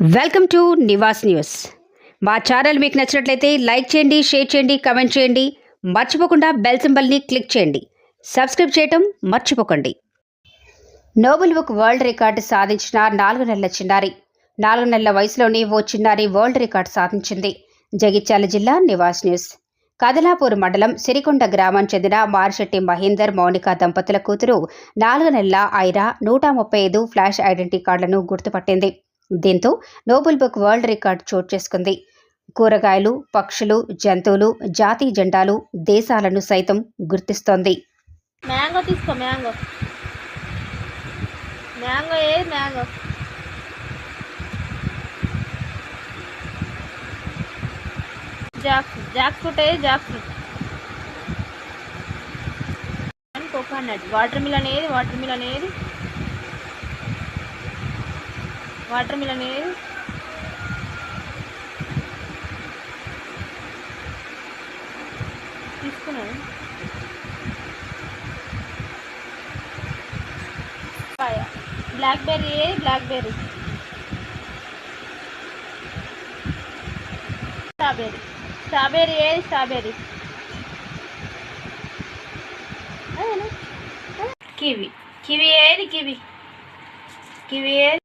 Welcome to Niwas news. మా channel మీకు నచ్చినట్లయితే లైక్ చేయండి షేర్ చేయండి కమెంట్ చేయండి. మర్చిపోకుండా బెల్ సింబల్ని క్లిక్ చేయండి. సబ్స్క్రైబ్ చేయటం మర్చిపోకండి. నోబెల్ బుక్ వరల్డ్ రికార్డు సాధించిన నాలుగు నెలల చిన్నారి. నాలుగు నెలల వయసులోనే ఓ చిన్నారి వరల్డ్ రికార్డు సాధించింది. జగిత్యాల జిల్లా నివాస్ న్యూస్. కదలాపూర్ మండలం సిరికొండ గ్రామం చెందిన మారిశెట్టి మహేందర్ మౌనిక దంపతుల కూతురు నాలుగు నెలల ఐరా నూట ముప్పై ఐదు ఫ్లాష్ ఐడెంటిటీ కార్డులను గుర్తుపట్టింది. దీంతో నోబెల్ బుక్ వరల్డ్ రికార్డ్ చోటు చేసుకుంది. కూరగాయలు పక్షులు జంతువులు జాతి జెండాలు దేశాలను సైతం గుర్తిస్తోంది. మ్యాంగో తీసుకో మ్యాంగో. మ్యాంగో ఏ మ్యాంగో? జాక్ జాక్ ఫ్రూట్ ఏ jackfruit. Coconut. Watermelon ఏది? వాటర్ మిలన్ ఏది? వాటర్ మిలన్ తీసుకున్నాను. Blackberry blackberry. స్ట్రాబెర్రీ. స్ట్రాబెర్రీ ఏది స్ట్రాబెర్రీ. కివి. కివి ఏది? కివి. కివి ఏది?